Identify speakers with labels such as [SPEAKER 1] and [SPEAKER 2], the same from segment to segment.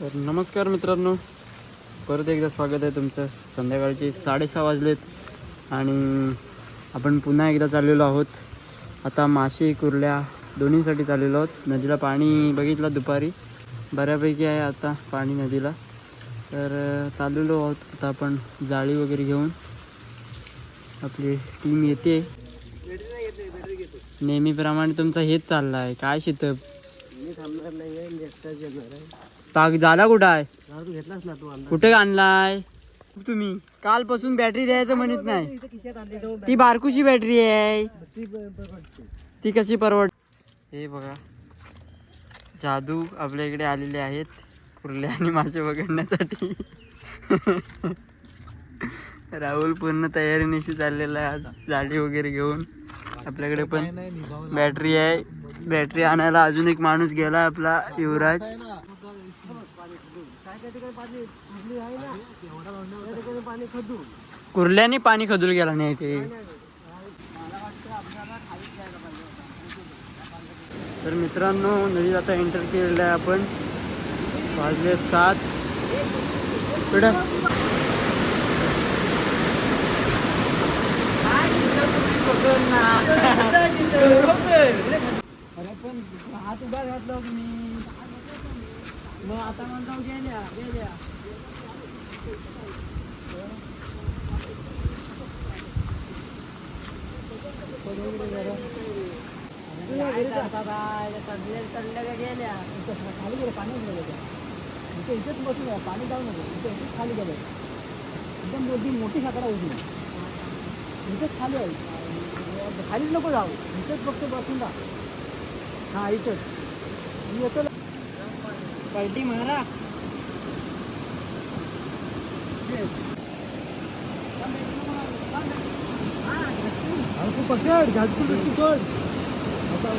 [SPEAKER 1] तर नमस्कार मित्रांनो. परत एकदा स्वागत आहे तुमचं. संध्याकाळचे साडेसहा वाजलेत आणि आपण पुन्हा एकदा चाललेलो आहोत. आता मासे कुर्ल्या दोन्हीसाठी चाललेलो आहोत. नदीला पाणी बघितलं दुपारी. बऱ्यापैकी आहे आता पाणी नदीला. तर चाललेलो आहोत. आता आपण जाळी वगैरे घेऊन आपली टीम येते. नेहमीप्रमाणे तुमचं हेच चाललं आहे. काय शितप
[SPEAKER 2] मी थांबणार नाही आहे.
[SPEAKER 1] ताक झाला कुठं आहे?
[SPEAKER 2] घेतलास ना तू अंदाज?
[SPEAKER 1] कुठे आणलाय? तुम्ही. कालपासून बॅटरी द्यायचं म्हणत नाही.
[SPEAKER 2] इथं खिशात आणली तो
[SPEAKER 1] ती बारकुशी बॅटरी आहे.
[SPEAKER 2] ती ब- परवडते.
[SPEAKER 1] ती कशी परवड हे बघा. जादू आपल्या इकडे आलेले आहेत. कुर्ले आणि मासे पकडण्यासाठी राहुल पूर्ण तयारीनिशी चाललेला आहे. आज जाळी वगैरे घेऊन आपल्याकडे पण बॅटरी आहे. बॅटरी आणायला अजून एक माणूस गेला आपला युवराज
[SPEAKER 2] काय त्या ठिकाणी पाणी कुठली आहे ना त्या ठिकाणी पाणी खदू
[SPEAKER 1] कुर्ल्याने पाणी खदूल गेला नाही ते. तर मित्रांनो नदीत आता एंटर केलेलं आहे आपण. वाजले सात. पुढं अरे पण हात उभा घातला तुम्ही. मग आता म्हणता गेल्या गेल्या
[SPEAKER 2] खाली गेलं पाणी इथे इथेच बसून पाणी जाऊ नको. इथे इथेच खाली गेलं. एकदम मोठी मोठी साखरा होती. इथेच खाली आहे. खालीच नको जाऊ. इथेच फक्त बसून राहा. हा इथंच. मी येतो
[SPEAKER 1] पलटी मारा.
[SPEAKER 2] तू पकड घाटपूर तू पकड. आता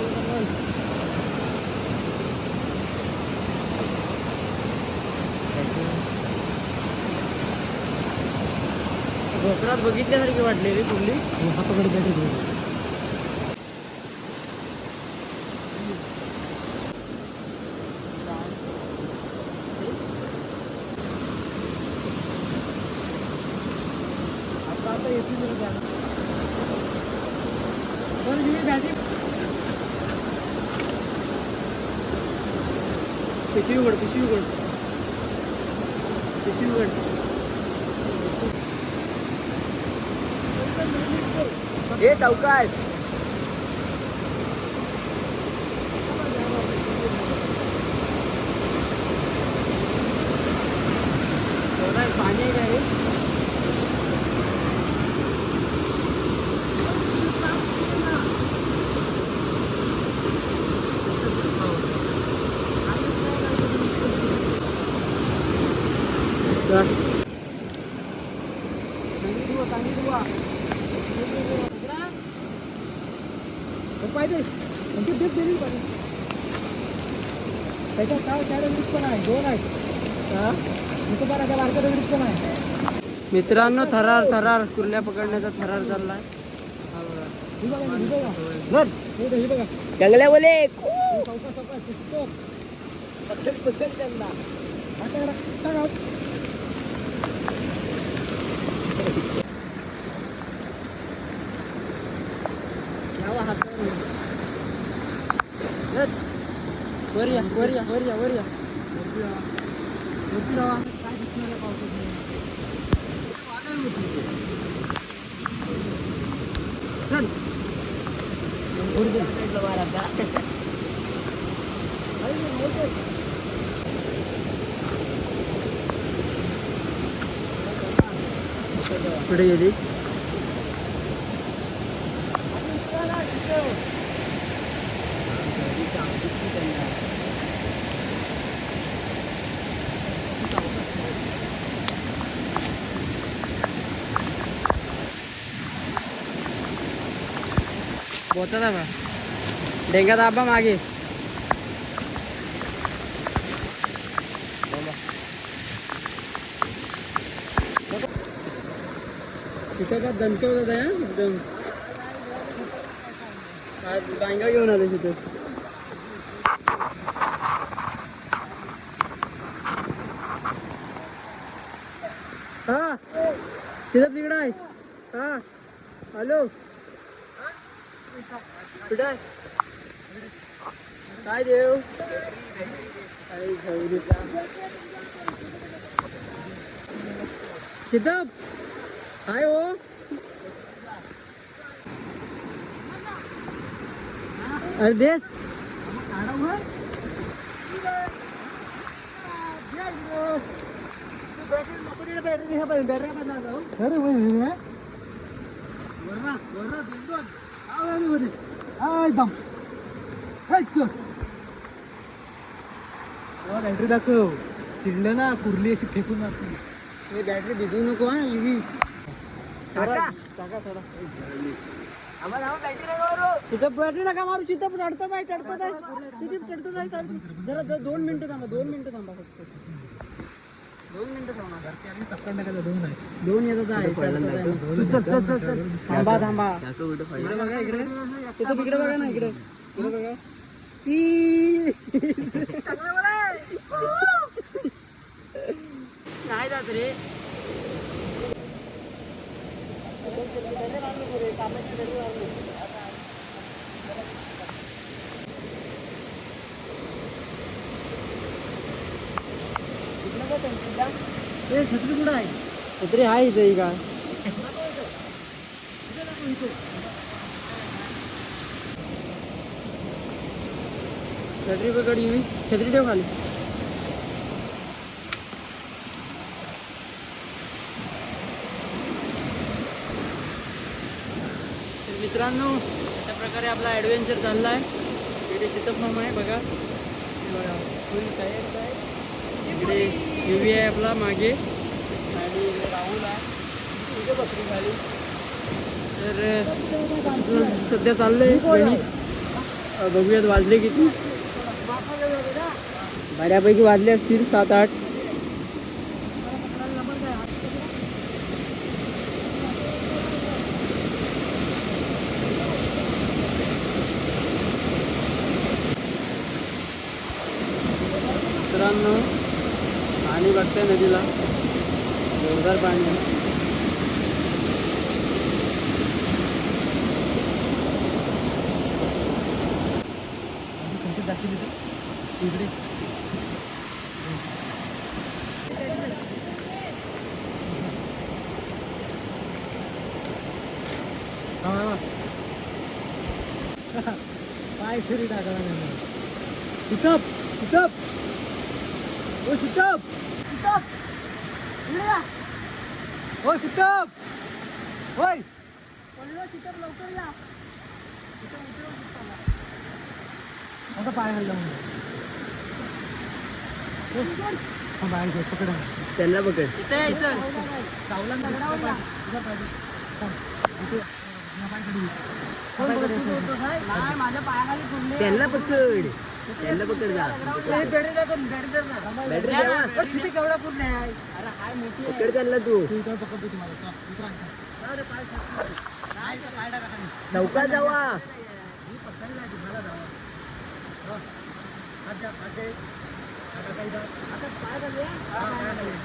[SPEAKER 1] कोकणात बघितल्यासारखी वाटली रे कुर्ली
[SPEAKER 2] हा पकड बॅटरी आता आता एसी मध्ये जाणार बरं मी बॅटरी
[SPEAKER 1] पिशवी उघड पिशवी उघड पिशवी उघड हे चौकात पाणी आहे का हे? चल.
[SPEAKER 2] पाहिजे म्हणजे देत दिली पाहिजे त्याच्यात काय काय पण आहे दोन आहेत त्या बारक्या रिक्स पण आहे
[SPEAKER 1] मित्रांनो थरार थरार. कुर्ल्या पकडण्याचा थरार चाललाय. चांगल्या बोले
[SPEAKER 2] त्यांना हात टाका, टाका हात.
[SPEAKER 1] यावा हातावर धर. वर या वर या वर या वर या
[SPEAKER 2] वरती
[SPEAKER 1] पोचा दाबा डेंगा दाबा मागे. तिथं का दणकवतात एकदम. डांगा घेऊन आले तिथे. हा? तिथं तिकडं आहे. हा? हॅलो? कुठं काय देव? किताब काय हो. अरे देस.
[SPEAKER 2] बॅटरी दाखव. चिडलं ना कुर्ली अशी फेकून
[SPEAKER 1] हे बॅटरी भिजवू नको हा तिथं बॅटरी नका मारू तिथं चढतात आहे चढतात आहे. तिथे चढतात आहे जरा दोन मिनिटं थांबा दोन मिनिटं थांबा फक्त. दोन मिनिटं
[SPEAKER 2] दोन
[SPEAKER 1] येतात आहे. थांबा थांबा. इकडे बघा इकडे तिथं इकडे बघा ना इकडे. इकडे बघा ची. नाही जात रे.
[SPEAKER 2] छत्री कुठं आहे?
[SPEAKER 1] छत्री आहे इथे का छत्री पकड युवी छत्री ठेव खाली. तर मित्रांनो अशा प्रकारे आपला ॲडव्हेंचर चालला आहे इकडे चितप मामा आहे बघा. बघा फुल तयार आहे. इकडे युवी आहे आपला मागे. आणि राहुल आहे. बकरी खाली. तर सध्या चाललंय गणित. अं, बघूयात वाजले किती. बऱ्यापैकी वाजले असतील सात आठ मित्रांनो बघतंय नदीला. जोरदार पाणी आहे.
[SPEAKER 2] इकडे हा. पाय फिरी टाकला नाही.
[SPEAKER 1] शितप शितप ओ शितप
[SPEAKER 2] हो होय आता पाय हल्ला बाहेर घे पकड.
[SPEAKER 1] त्यांना पकड. इथे इथं.
[SPEAKER 2] चावला ना तुझा पाय
[SPEAKER 1] पडले त्यांना पकड. त्यांना पकड जा पकड त्यांना तू. नौका जावा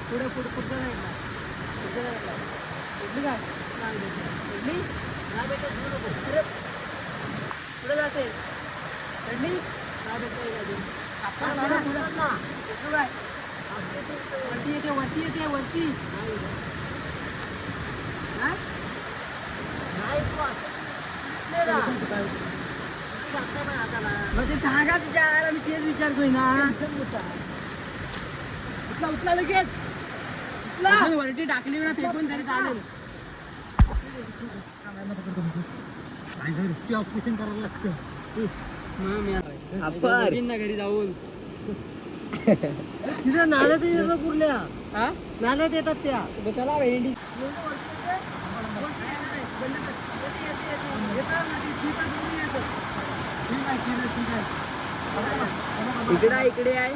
[SPEAKER 2] पुढे पुढे पुढे पुढे जाते. वरती येते वरती येते वरती
[SPEAKER 1] मग ते सांगा तुझ्या मी तेच विचारतोय ना
[SPEAKER 2] उचला उचला लगेच.
[SPEAKER 1] आपण वरती टाकली ना फेकून तरी चालेल
[SPEAKER 2] ऑपरेशन करायला लागतं
[SPEAKER 1] आपण. घरी जाऊन.
[SPEAKER 2] तिथं नाल्यात येतात कुर्ल्या.
[SPEAKER 1] हा?
[SPEAKER 2] नाल्यात येतात त्या.
[SPEAKER 1] चला भेंडी. इकडे इकडे आहे.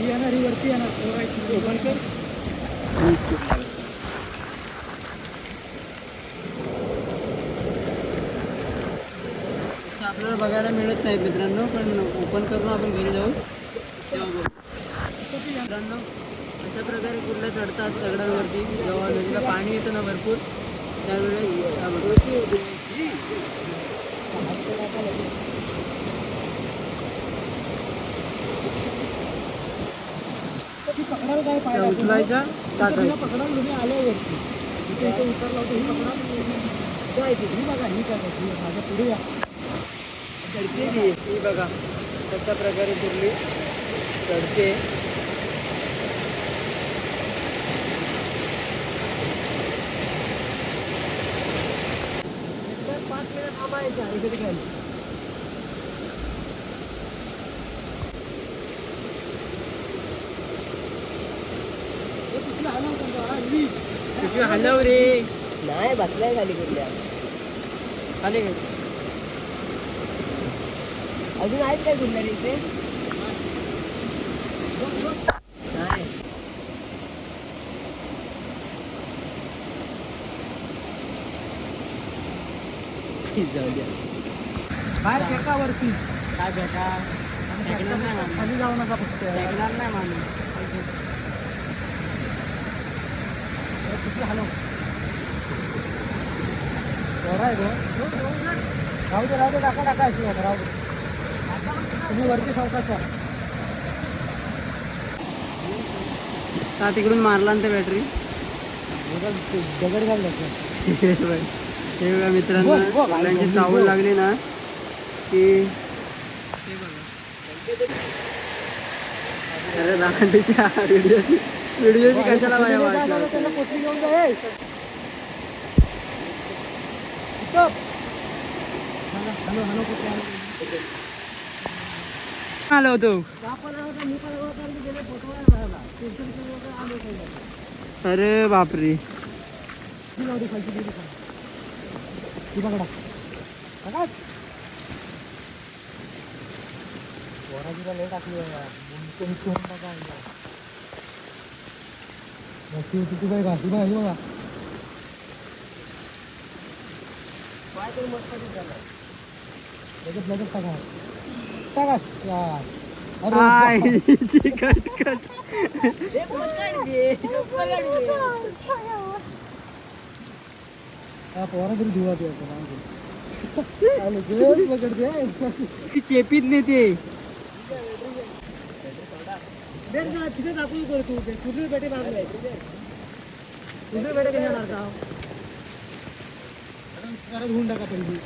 [SPEAKER 2] येणार ही वरती येणार. पोरायची ओपन कर.
[SPEAKER 1] असं आपल्याला बघायला मिळत नाही मित्रांनो पण ओपन करून आपण घरी जाऊ. तेव्हा. मित्रांनो अशा प्रकारे कुठल्या चढतात दगडांवरती जेव्हा नदीला पाणी येतं ना भरपूर त्यावेळेस हा बघा.
[SPEAKER 2] ती काय
[SPEAKER 1] पुढे
[SPEAKER 2] पाहिजे
[SPEAKER 1] उचलायच्या ही
[SPEAKER 2] बघा तुम्ही प्रकारे वरती चढते इथे उतरला होता ही पकडा जायची ही बघा ही काय करते? माझ्या पुढे या
[SPEAKER 1] चढते ती ही बघा तशा प्रकारे कुर्ली चढते
[SPEAKER 2] पाच मिनिट थांबायच्या इकडे हे पिशवी हलव
[SPEAKER 1] रे.
[SPEAKER 2] नाही बसलाय खाली कुठल्या?
[SPEAKER 1] खाली
[SPEAKER 2] अजून आहेत काय कुठल्या इथे बाहेर फेका वरती.
[SPEAKER 1] काय बेटा फेकणार नाही माणूस.
[SPEAKER 2] खाली जाऊ नका फक्त.
[SPEAKER 1] फेकणार नाही माणूस.
[SPEAKER 2] पिशवी हलव. बरं आहे गो. राहू दे राहू दे टाका टाका अशी राहू दे. तुम्ही वरती सावकाश व्हा.
[SPEAKER 1] का तिकडून मारला ना ते बॅटरी
[SPEAKER 2] दगड घाल त्याच्यात.
[SPEAKER 1] बघ हे बघा मित्रांनो चावल
[SPEAKER 2] बघ.
[SPEAKER 1] लागली ना की अरे रांडीच्या व्हिडिओची व्हिडिओची कशाला
[SPEAKER 2] हॅलो.
[SPEAKER 1] आलो होतो. अरे बापरे
[SPEAKER 2] ती पकडा. पकड. पोराजीला लय टाकली यार. मोठी होती ती बघा, ती बघा, बघा. लगेच लगेच टाका टाका. अरे
[SPEAKER 1] कट कट
[SPEAKER 2] पोरा तरी धुवा ते पकडते.
[SPEAKER 1] ती चेपीत नेते
[SPEAKER 2] बेट जा, तिथे दाखवून कर तू ते कुठली कशा मारता जरा धुवून टाका पहिली।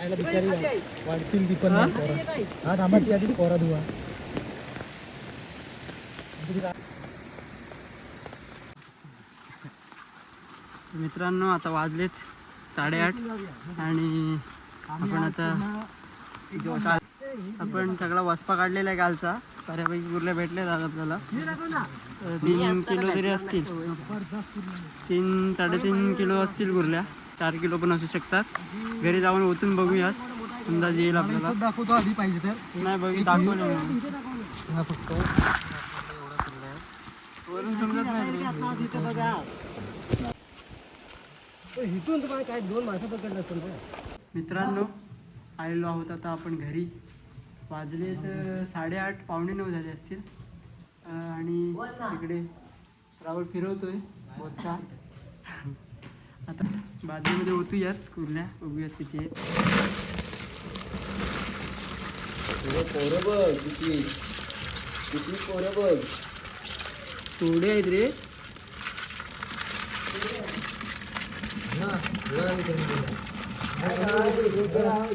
[SPEAKER 2] आयला बिचारी आहे. वाढतील ती पण
[SPEAKER 1] हा?
[SPEAKER 2] नाही थांबा ती आधी धुवा
[SPEAKER 1] मित्रांनो आता वाजलेत साडेआठ. आणि आपण आता काल आपण सगळा वसपा काढलेला आहे कालचा. बऱ्यापैकी कुर्ल्या भेटले जात आपल्याला. तीन किलो तरी असतील. तीन साडेतीन किलो असतील कुर्ल्या चार किलो पण असू शकतात. घरी जाऊन ओतून बघूयात. अंदाज येईल आपल्याला.
[SPEAKER 2] दाखवतो आधी पाहिजे तर
[SPEAKER 1] नाही बघ दाखवलं
[SPEAKER 2] फक्त
[SPEAKER 1] वरून समजत नाही.
[SPEAKER 2] इथून तुम्हाला काय दोन माणसं पकडलं.
[SPEAKER 1] मित्रांनो आलेलो आहोत आता आपण घरी. वाजले तर साडेआठ पावणे नऊ झाले असतील. अं, आणि इकडे राहुल फिरवतोय बोचका आता बाजूमध्ये ओतूयात कुर्ल्या बघूयात किती आहेत.
[SPEAKER 2] पोरं बघ पिशवी पिशवी पोरं बघ.
[SPEAKER 1] थोडे आहेत रे.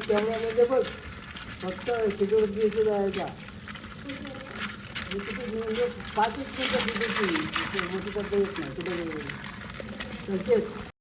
[SPEAKER 2] कॅमेरामध्ये बघ फक्त सिक्युरिटी जायचा
[SPEAKER 3] मी म्हणजे पाचच मिनिटं तिथे मोठी करता येत नाही कुठे संकेत